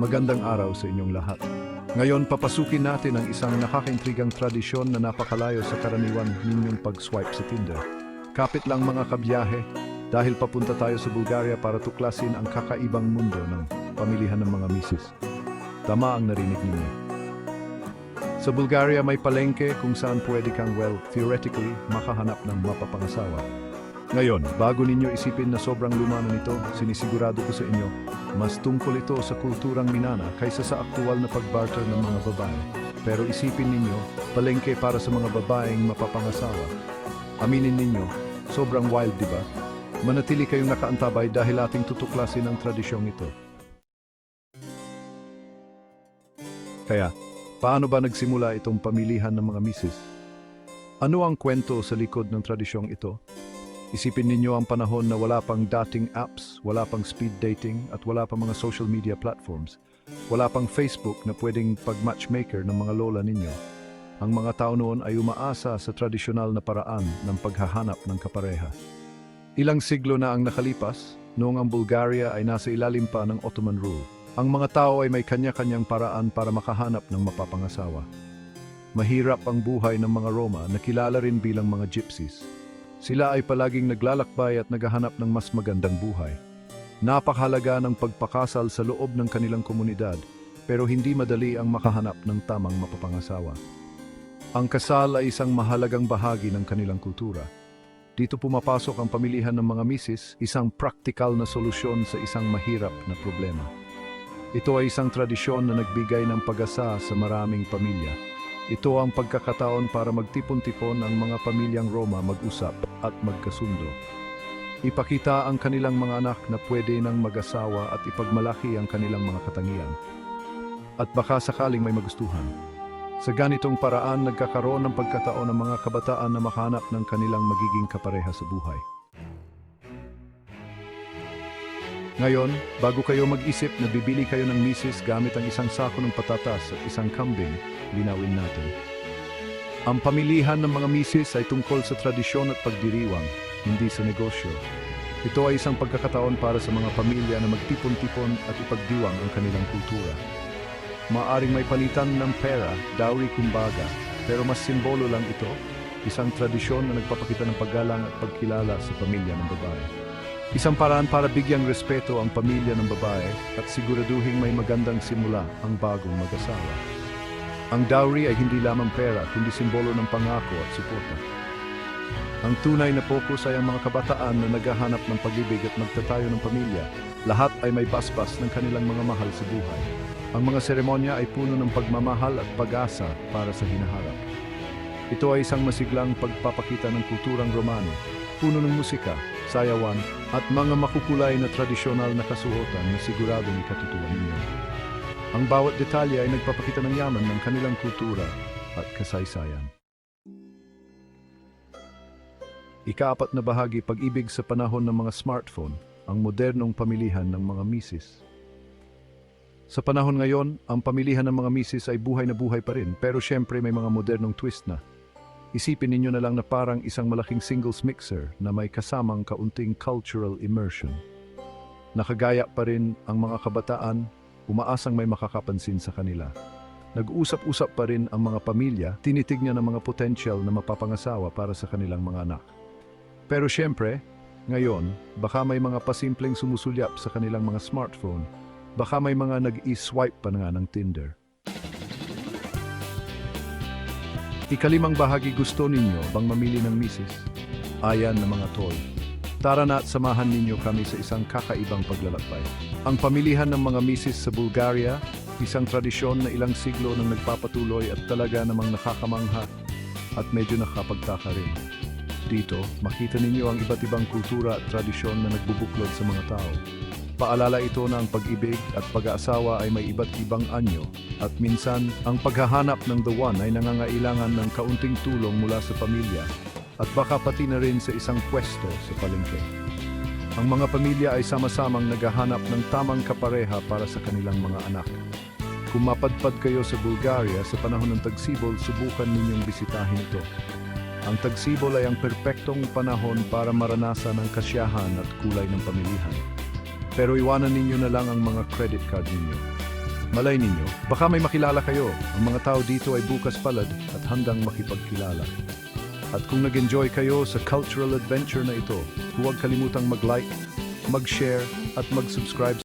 Magandang araw sa inyong lahat. Ngayon, papasukin natin ang isang nakakaintrigang tradisyon na napakalayo sa karaniwan ninyong pag-swipe sa Tinder. Kapit lang mga kabiyahe, dahil papunta tayo sa Bulgaria para tuklasin ang kakaibang mundo ng pamilihan ng mga misis. Tama ang narinig ninyo. Sa Bulgaria may palengke kung saan pwede kang, well, theoretically, makahanap ng mapapangasawa. Ngayon, bago ninyo isipin na sobrang luma na nito, sinisigurado ko sa inyo, mas tungkol ito sa kulturang Minana kaysa sa aktual na pagbarter ng mga babae. Pero isipin ninyo, palengke para sa mga babaeng mapapangasawa. Aminin ninyo, sobrang wild, di ba? Manatili kayong nakaantabay dahil ating tutuklasin ang tradisyong ito. Kaya, paano ba nagsimula itong pamilihan ng mga misis? Ano ang kwento sa likod ng tradisyong ito? Isipin ninyo ang panahon na wala pang dating apps, wala pang speed dating, at wala pang mga social media platforms. Wala pang Facebook na pwedeng pag-matchmaker ng mga lola ninyo. Ang mga tao noon ay umaasa sa tradisyonal na paraan ng paghahanap ng kapareha. Ilang siglo na ang nakalipas, noong ang Bulgaria ay nasa ilalim pa ng Ottoman rule. Ang mga tao ay may kanya-kanyang paraan para makahanap ng mapapangasawa. Mahirap ang buhay ng mga Roma na kilala rin bilang mga gypsies. Sila ay palaging naglalakbay at naghahanap ng mas magandang buhay. Napakahalaga ng pagpakasal sa loob ng kanilang komunidad, pero hindi madali ang makahanap ng tamang mapapangasawa. Ang kasal ay isang mahalagang bahagi ng kanilang kultura. Dito pumapasok ang pamilihan ng mga misis, isang praktikal na solusyon sa isang mahirap na problema. Ito ay isang tradisyon na nagbigay ng pag-asa sa maraming pamilya. Ito ang pagkakataon para magtipon-tipon ang mga pamilyang Roma mag-usap at magkasundo. Ipakita ang kanilang mga anak na pwede nang mag-asawa at ipagmalaki ang kanilang mga katangian. At baka sakaling may magustuhan. Sa ganitong paraan, nagkakaroon ng pagkataon ng mga kabataan na makahanap ng kanilang magiging kapareha sa buhay. Ngayon, bago kayo mag-isip na bibili kayo ng misis gamit ang isang sako ng patatas at isang kambing, linawin natin. Ang pamilihan ng mga misis ay tungkol sa tradisyon at pagdiriwang, hindi sa negosyo. Ito ay isang pagkakataon para sa mga pamilya na magtipon-tipon at ipagdiwang ang kanilang kultura. Maaring may palitan ng pera, dowry kumbaga, pero mas simbolo lang ito, isang tradisyon na nagpapakita ng paggalang at pagkilala sa pamilya ng babae. Isang paraan para bigyang respeto ang pamilya ng babae at siguraduhin may magandang simula ang bagong mag-asawa. Ang dowry ay hindi lamang pera kundi simbolo ng pangako at suporta. Ang tunay na focus ay ang mga kabataan na naghahanap ng pag-ibig at magtatayo ng pamilya. Lahat ay may basbas ng kanilang mga mahal sa buhay. Ang mga seremonya ay puno ng pagmamahal at pag-asa para sa hinaharap. Ito ay isang masiglang pagpapakita ng kulturang Romano, puno ng musika, sayawan, at mga makukulay na tradisyonal na kasuotan na siguradong ikatutuwa ninyo. Ang bawat detalye ay nagpapakita ng yaman ng kanilang kultura at kasaysayan. Ikaapat na bahagi pag-ibig sa panahon ng mga smartphone, ang modernong pamilihan ng mga misis. Sa panahon ngayon, ang pamilihan ng mga misis ay buhay na buhay pa rin, pero syempre may mga modernong twist na. Isipin ninyo na lang na parang isang malaking singles mixer na may kasamang kaunting cultural immersion. Nakagaya pa rin ang mga kabataan, umaasang may makakapansin sa kanila. Nag-usap-usap pa rin ang mga pamilya, tinitignan ang mga potential na mapapangasawa para sa kanilang mga anak. Pero syempre, ngayon, baka may mga pasimpleng sumusulyap sa kanilang mga smartphone, baka may mga nag-i-swipe pa nga ng Tinder. Ikalimang bahagi gusto ninyo bang mamili ng misis? Ayan na mga tol. Tara na at samahan ninyo kami sa isang kakaibang paglalakbay. Ang pamilihan ng mga misis sa Bulgaria, isang tradisyon na ilang siglo nang nagpapatuloy at talaga namang nakakamangha at medyo nakapagtaka rin. Dito, makita ninyo ang iba't ibang kultura at tradisyon na nagbubuklod sa mga tao. Paalala ito na ang pag-ibig at pag-aasawa ay may iba't ibang anyo at minsan ang paghahanap ng the one ay nangangailangan ng kaunting tulong mula sa pamilya at baka pati na rin sa isang pwesto sa palengke. Ang mga pamilya ay sama-samang naghahanap ng tamang kapareha para sa kanilang mga anak. Kung mapadpad kayo sa Bulgaria sa panahon ng tagsibol, subukan ninyong bisitahin ito. Ang tagsibol ay ang perpektong panahon para maranasan ang kasyahan at kulay ng pamilihan. Pero iwanan ninyo na lang ang mga credit card ninyo. Malay ninyo, baka may makilala kayo. Ang mga tao dito ay bukas palad at handang makipagkilala. At kung nag-enjoy kayo sa cultural adventure na ito, huwag kalimutang mag-like, mag-share at mag-subscribe